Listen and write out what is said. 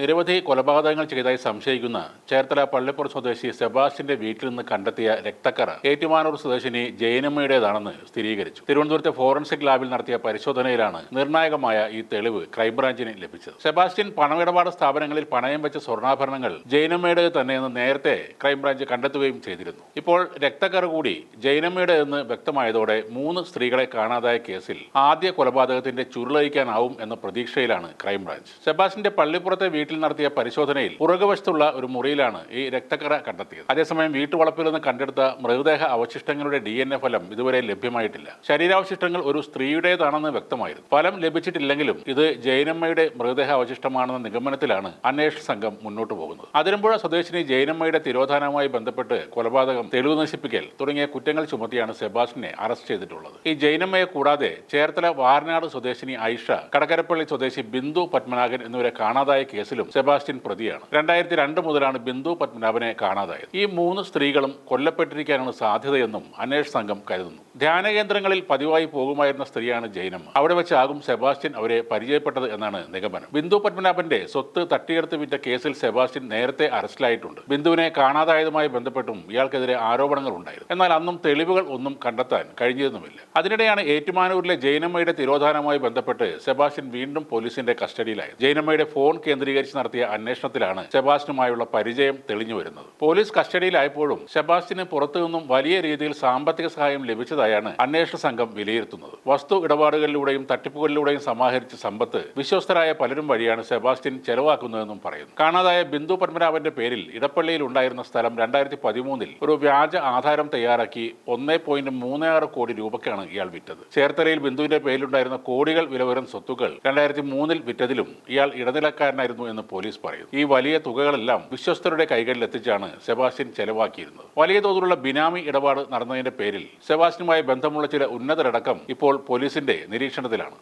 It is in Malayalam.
നിരവധി കൊലപാതകങ്ങൾ ചെയ്തതായി സംശയിക്കുന്ന ചേർത്തല പള്ളിപ്പുറം സ്വദേശി സെബാസ്റ്റിന്റെ വീട്ടിൽ നിന്ന് കണ്ടെത്തിയ രക്തക്കറ ഏറ്റുമാനൂർ സ്വദേശിനി ജയനമ്മയുടേതാണെന്ന് സ്ഥിരീകരിച്ചു. തിരുവനന്തപുരത്തെ ഫോറൻസിക് ലാബിൽ നടത്തിയ പരിശോധനയിലാണ് നിർണായകമായ ഈ തെളിവ് ക്രൈംബ്രാഞ്ചിന് ലഭിച്ചത്. സെബാസ്റ്റ്യൻ പണമിടപാട് സ്ഥാപനങ്ങളിൽ പണയം വെച്ച സ്വർണാഭരണങ്ങൾ ജയനമ്മയുടേത് തന്നെയെന്ന് നേരത്തെ ക്രൈംബ്രാഞ്ച് കണ്ടെത്തുകയും ചെയ്തിരുന്നു. ഇപ്പോൾ രക്തക്കറ കൂടി ജയനമ്മയുടേതെന്ന് വ്യക്തമായതോടെ മൂന്ന് സ്ത്രീകളെ കാണാതായ കേസിൽ ആദ്യ കൊലപാതകത്തിന്റെ ചുരുളയിക്കാനാവും എന്ന പ്രതീക്ഷയിലാണ് ക്രൈംബ്രാഞ്ച്. സെബാസ്റ്റിന്റെ പള്ളിപ്പുറത്തെ വീട്ടിൽ നടത്തിയ പരിശോധനയിൽ പുറകുവശത്തുള്ള ഒരു മുറിയിലാണ് ഈ രക്തക്കറ കണ്ടെത്തിയത്. അതേസമയം വീട്ടുവളപ്പിൽ നിന്ന് കണ്ടെടുത്ത മൃതദേഹ അവശിഷ്ടങ്ങളുടെ ഡി എൻ എ ഫലം ഇതുവരെ ലഭ്യമായിട്ടില്ല. ശരീരാവശിഷ്ടങ്ങൾ ഒരു സ്ത്രീയുടേതാണെന്ന് വ്യക്തമായിരുന്നു. ഫലം ലഭിച്ചിട്ടില്ലെങ്കിലും ഇത് ജയനമ്മയുടെ മൃതദേഹ അവശിഷ്ടമാണെന്ന നിഗമനത്തിലാണ് അന്വേഷണ സംഘം മുന്നോട്ട് പോകുന്നത്. അതിരമ്പുഴ സ്വദേശിനി ജയനമ്മയുടെ തിരോധാനവുമായി ബന്ധപ്പെട്ട് കൊലപാതകം തെളിവ് നശിപ്പിക്കൽ തുടങ്ങിയ കുറ്റങ്ങൾ ചുമത്തിയാണ് സെബാസ്റ്റിനെ അറസ്റ്റ് ചെയ്തിട്ടുള്ളത്. ഈ ജയനമ്മയെ കൂടാതെ ചേർത്തല വാരനാട് സ്വദേശിനി ഐഷ കടകരപ്പള്ളി സ്വദേശി ബിന്ദു പത്മനാഭൻ എന്നിവരെ കാണാതായ കേസിലും സെബാസ്റ്റ്യൻ പ്രതിയാണ്. രണ്ടായിരത്തി രണ്ട് മുതലാണ് ബിന്ദു പത്മനാഭനെ കാണാതായത്. ഈ മൂന്ന് സ്ത്രീകളും കൊല്ലപ്പെട്ടിരിക്കാനാണ് സാധ്യതയെന്നും അന്വേഷണ സംഘം കരുതുന്നു. ധ്യാന കേന്ദ്രങ്ങളിൽ പതിവായി പോകുമായിരുന്ന സ്ത്രീയാണ് ജൈനമ്മ. അവിടെ വെച്ചാകും സെബാസ്റ്റ്യൻ അവരെ പരിചയപ്പെട്ടത് എന്നാണ് നിഗമനം. ബിന്ദു പത്മനാഭന്റെ സ്വത്ത് തട്ടിയെടുത്ത് വിറ്റ കേസിൽ സെബാസ്റ്റ്യൻ നേരത്തെ അറസ്റ്റിലായിട്ടുണ്ട്. ബിന്ദുവിനെ കാണാതായതുമായി ബന്ധപ്പെട്ടും ഇയാൾക്കെതിരെ ആരോപണങ്ങൾ ഉണ്ടായിരുന്നു. എന്നാൽ അന്നും തെളിവുകൾ ഒന്നും കണ്ടെത്താൻ കഴിഞ്ഞിരുന്നുമില്ല. അതിനിടെയാണ് ഏറ്റുമാനൂരിലെ ജൈനമ്മയുടെ തിരോധാനവുമായി ബന്ധപ്പെട്ട് സെബാസ്റ്റ്യൻ വീണ്ടും പോലീസിന്റെ കസ്റ്റഡിയിലായത്. ജൈനമ്മയുടെ ഫോൺ കേന്ദ്രീകരിച്ച് നടത്തിയ അന്വേഷണത്തിലാണ് ഷെബാസിനുമായുള്ള പരിചയം തെളിഞ്ഞു വരുന്നത്. പോലീസ് കസ്റ്റഡിയിലായപ്പോഴും പുറത്തു പുറത്തുനിന്നും വലിയ രീതിയിൽ സാമ്പത്തിക സഹായം ലഭിച്ചതായാണ് അന്വേഷണ സംഘം വിലയിരുത്തുന്നത്. വസ്തു ഇടപാടുകളിലൂടെയും തട്ടിപ്പുകളിലൂടെയും സമാഹരിച്ച സമ്പത്ത് വിശ്വസ്തരായ പലരും വഴിയാണ് സെബാസ്റ്റ്യൻ ചെലവാക്കുന്നതെന്നും പറയുന്നു. കാണാതായ ബിന്ദു പത്മനാഭന്റെ പേരിൽ ഇടപ്പള്ളിയിൽ ഉണ്ടായിരുന്ന സ്ഥലം രണ്ടായിരത്തി പതിമൂന്നിൽ ഒരു വ്യാജ ആധാരം തയ്യാറാക്കി ഒന്നേ പോയിന്റ് മൂന്ന് ആറ് കോടി രൂപയ്ക്കാണ് ഇയാൾ വിറ്റത്. ചേർത്തലയിൽ ബിന്ദുവിന്റെ പേരിലുണ്ടായിരുന്ന കോടികൾ വില സ്വത്തുക്കൾ രണ്ടായിരത്തി മൂന്നിൽ വിറ്റതിലും ഇയാൾ ഇടനിലക്കാരനായിരുന്നു എന്ന് പോലീസ് പറയുന്നു. ഈ വലിയ തുകകളെല്ലാം വിശ്വസ്തരുടെ കൈകളിൽ എത്തിച്ചാണ് സെബാസ്റ്റ്യൻ ചെലവാക്കിയിരുന്നത്. വലിയ തോതിലുള്ള ബിനാമി ഇടപാട് നടന്നതിന്റെ പേരിൽ സെബാസ്റ്റ്യനുമായി ബന്ധമുള്ള ചില ഉന്നതരടക്കം ഇപ്പോൾ പോലീസിന്റെ നിരീക്ഷണത്തിലാണ്.